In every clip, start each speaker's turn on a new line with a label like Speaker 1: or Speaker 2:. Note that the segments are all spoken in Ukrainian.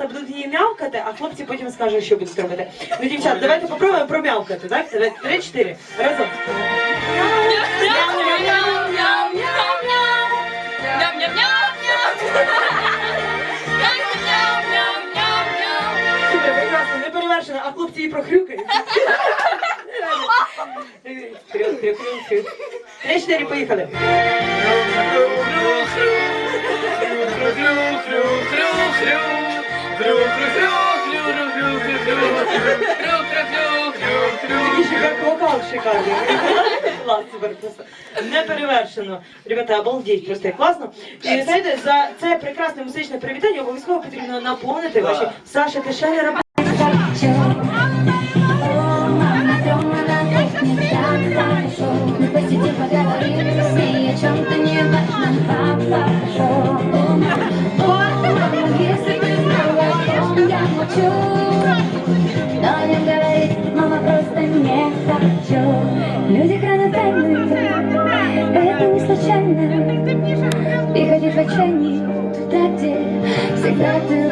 Speaker 1: дівчата будуть її м'явкати, а хлопці потім скажуть, що будуть робити. Ну, дівчата, давайте попробуємо пром'явкати, так? Три-чотири. Разом. Супер, прекрасно, не перевершено, а хлопці її прохрюкають. Трюк, трюк, трюк, трюк. Три-чотири, поїхали. Хрю-хрю-хрю-хрю-хрю-хрю. Как вокал неперевершено. Ребята, обалдіть, просто як класно. І знаєте, за це прекрасне музичне привітання обов'язково потрібно наповнити ваші Саша
Speaker 2: Кишеля роботи. Я сейчас приеду. И Приходи в отчаяние туда, где всегда ты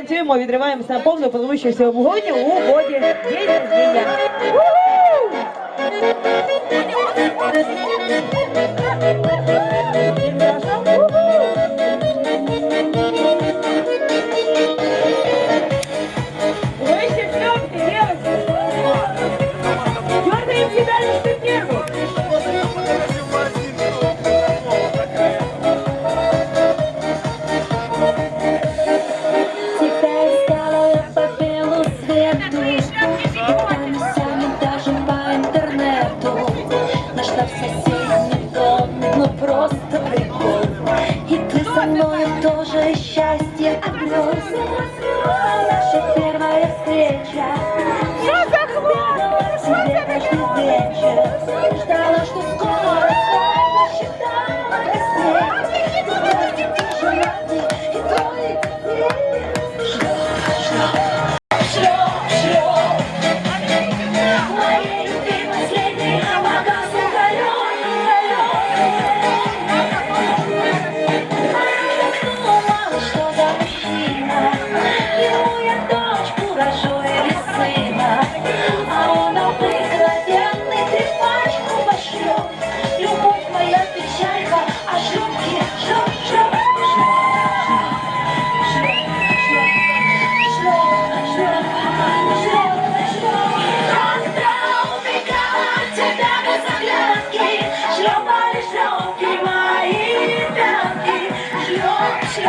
Speaker 1: танцюємо, відриваємося на повну, тому що сьогодні у годі день рождення.
Speaker 3: Woo!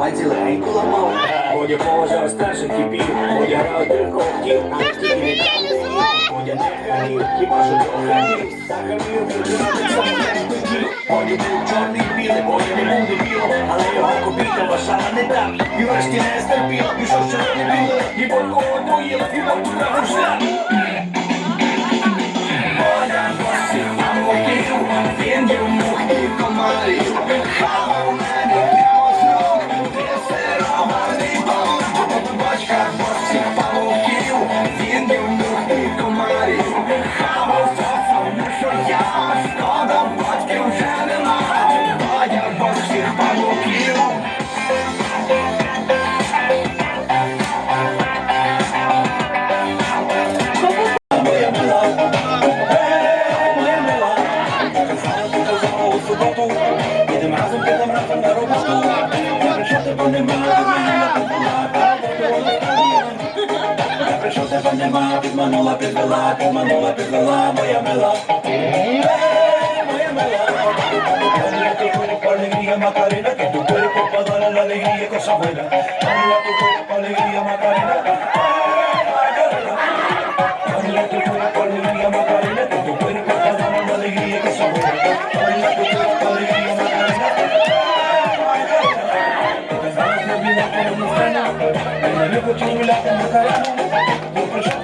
Speaker 3: пальці легенько ламав. Водя поважав старших кипів, водя грав тих хотів, водя не хамів, хіба що трохи міг. Та хамів віджати саме тоді. Водя був чорний білий, водя не був дебілом, але його копійка вашала не так. І врешті не стерпів, і що не біло, і борку отруїла, і борку трохи шлях. Водя босих памуків, він йому і комарів. Macarena, que tu cuerpo para dar la alegría cosa buena. Dale tu cuerpo alegría Macarena, ¡ay, Macarena! Dale tu cuerpo alegría Macarena, que tu cuerpo para dar la alegría cosa buena. Dale tu cuerpo alegría Macarena, ¡ay, Macarena! Sabes que viene con un freno, en el viejo chula con Macarena. Tu presente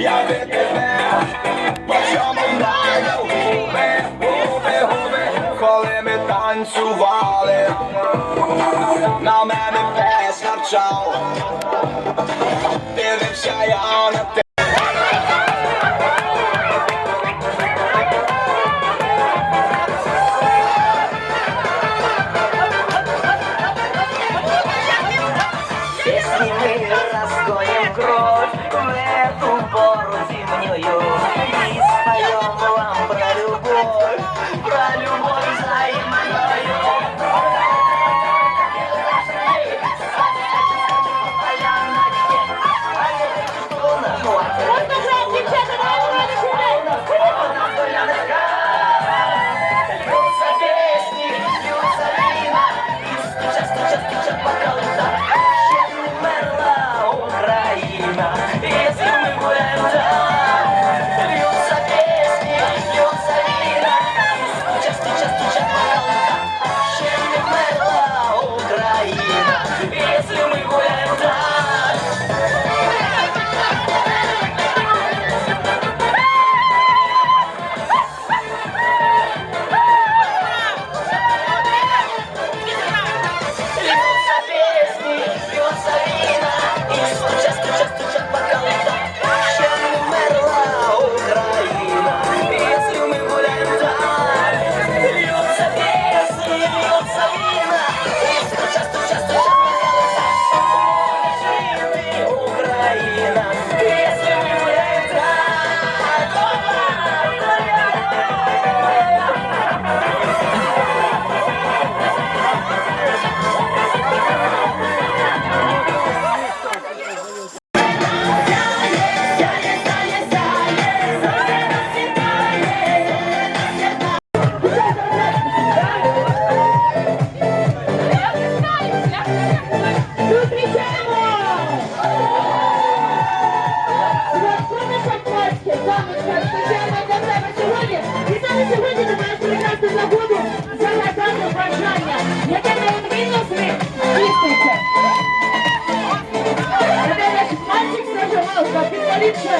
Speaker 3: я не тебе, почав мене губи, губи, коли ми танцювали, на мене пес гарчав, дивився я на те.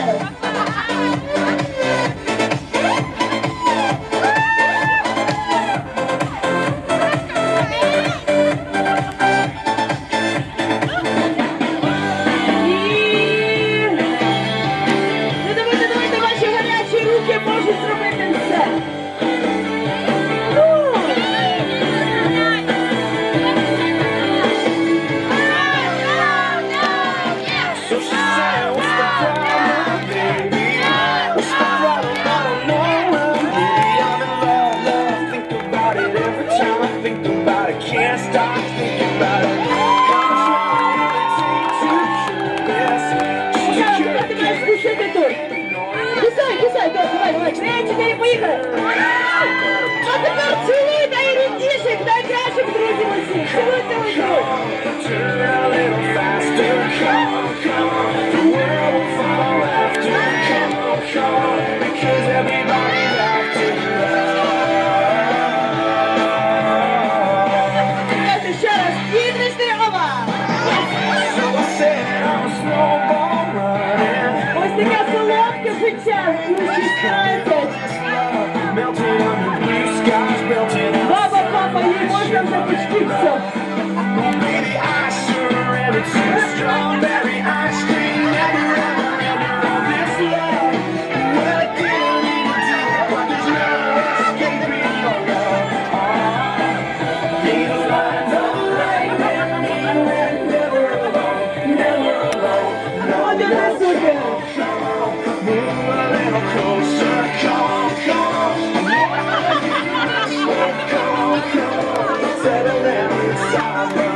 Speaker 3: Yeah. чотири поїхали. А тепер цілуйте найрідніших, найкращих друзів усіх. Цілуйте
Speaker 4: Baby, I surrender to
Speaker 1: strong. Yeah.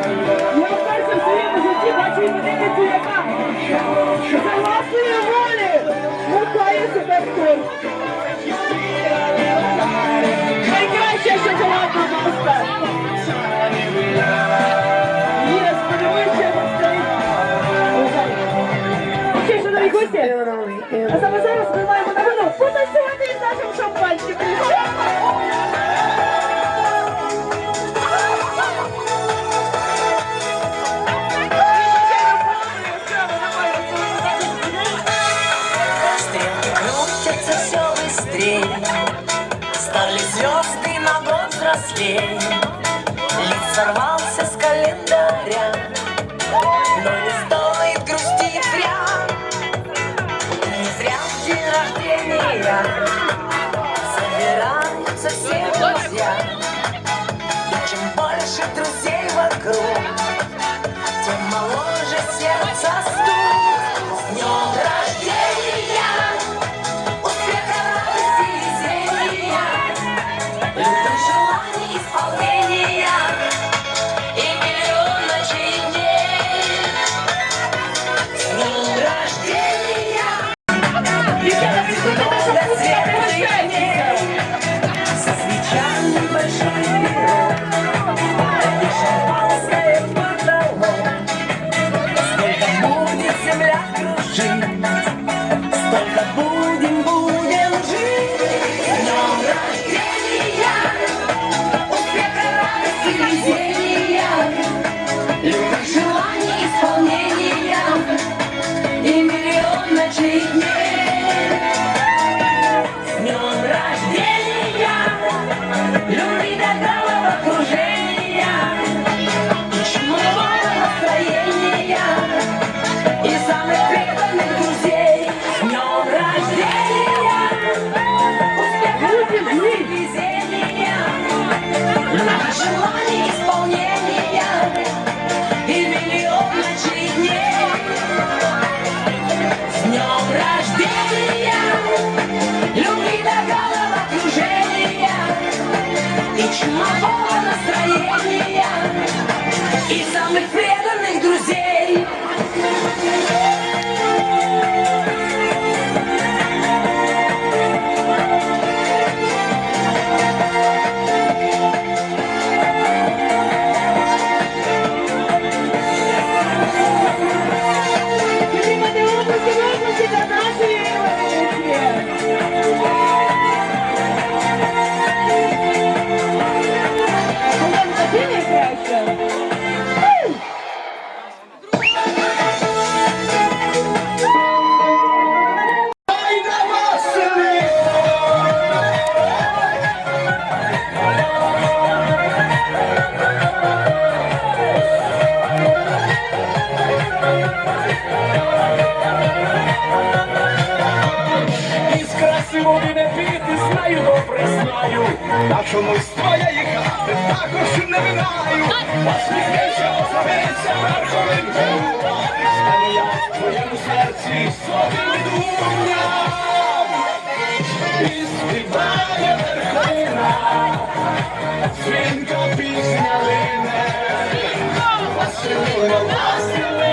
Speaker 1: числе Лист сорвался с календаря Но не стоит грустить прям. Не зря в день рождения Собираются все друзья. И чем больше друзей вокруг Тем моложе сердце стук чомусь твоєї хати також не минаю. Посміхнися, озирися, верховинку, а не я в
Speaker 3: твоєму серці собі думня. І співає верховина, дзвінка пісня лине. Василина, Василина.